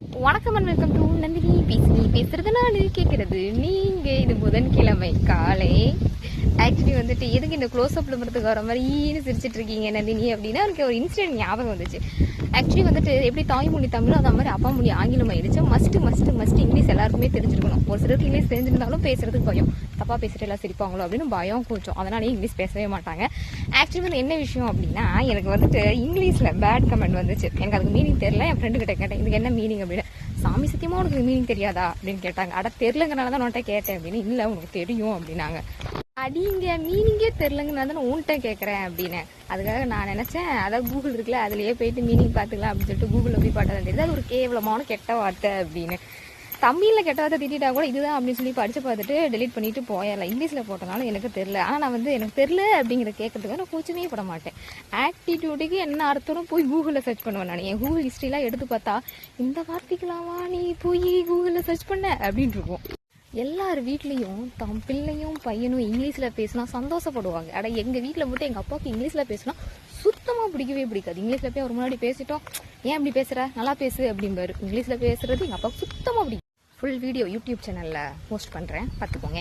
வணக்கம் and welcome to Nandini பேசி பேசுறது நானு கேட்கறது. நீங்க இது புதன்கிழமை காலை ஆக்சுவலி வந்துட்டு எதுக்கு இந்த க்ளோஸ் அப்ல மரத்துக்கு வர மாதிரி ஈன்னு சிரிச்சிட்டு இருக்கீங்க நந்தினி அப்படின்னா எனக்கு ஒரு இன்சிடென்ட் ஞாபகம் வந்துச்சு. ஆக்சுவலி வந்துட்டு எப்படி தாய்மொழி தமிழ் அது மாதிரி அப்பா மொழி ஆங்கிலம் ஆயிடுச்சு. மஸ்ட் மஸ்ட் மஸ்ட் இங்கிலீஷ் எல்லாருக்குமே தெரிஞ்சிருக்கணும். ஒரு சிலருக்கு இங்கிலீஷ் தெரிஞ்சிருந்தாலும் பேசுறதுக்கு பயம். தப்பா பேசிட்டு எல்லாம் சிரிப்பாங்களோ அப்படின்னு பயம் கொஞ்சம். அதனாலே இங்கிலீஷ் பேசவே மாட்டாங்க. ஆக்சுவலி வந்து என்ன விஷயம் அப்படின்னா எனக்கு வந்துட்டு இங்கிலீஷ்ல பேட் கமெண்ட் வந்துச்சு. எனக்கு அதுக்கு மீனிங் தெரியல. என் ஃப்ரெண்டு கிட்ட கேட்டேன் இதுக்கு என்ன மீனிங் அப்படின்னு. சாமி சத்தியமா உனக்கு மீனிங் தெரியாதா? அப்படின்னு கேட்டாங்க. அட தெரியலங்கிறனால தான் உன்கிட்ட கேட்டேன் அப்படின்னு. இல்ல உனக்கு தெரியும் அப்படின்னாங்க. அடிங்க மீனிங்கே தெரிலங்க நான் நான் உன்கிட்ட கேட்குறேன் அப்படின்னு. அதுக்காக நான் நினைச்சேன் அதான் கூகுள் இருக்குல்ல அதுலயே போயிட்டு மீனிங் பார்த்துக்கலாம் அப்படின்னு சொல்லிட்டு கூகுளில் போய் பார்த்தா தெரியுது. அது ஒரு கேவலமான கெட்ட வார்த்தை அப்படின்னு. தமிழில் கெட்ட வார்த்தை திட்டா கூட இதுதான் அப்படின்னு சொல்லி படித்து பார்த்துட்டு டெலீட் பண்ணிட்டு போயிடலாம் இங்கிலீஷில் போட்டனாலும் எனக்கு தெரில ஆனால் நான் வந்து எனக்கு தெரில அப்படிங்கிற கேட்கறதுக்கு நான் கூச்சமே பட மாட்டேன். ஆக்டிடியூடுக்கு என்ன அர்த்தம் போய் கூகுளில் சர்ச் பண்ணுவேன் நான். என் கூகுள் ஹிஸ்ட்ரிலாம் எடுத்து பார்த்தா இந்த வார்த்தைக்கெல்லாமா நீ போய் கூகுளில் சர்ச் பண்ண? அப்படின்ட்டு இருக்கும் எல்லார் வீட்லேயும் தம் பிள்ளையும் பையனும் இங்கிலீஷில் பேசினா சந்தோஷப்படுவாங்க. அட எங்கள் வீட்டில் மட்டும் எங்கள் அப்பாவுக்கு இங்கிலீஷில் பேசினா சுத்தமாக பிடிக்கவே பிடிக்காது. இங்கிலீஷில் போய் ஒரு முன்னாடி பேசிட்டோம் ஏன் இப்படி பேசுகிற நல்லா பேசு அப்படிம்பாரு. இங்கிலீஷில் பேசுறது எங்கள் அப்பாவுக்கு சுத்தமாக பிடிக்கும் ஃபுல் வீடியோ யூடியூப் சேனலில் போஸ்ட் பண்ணுறேன் பார்த்துக்கோங்க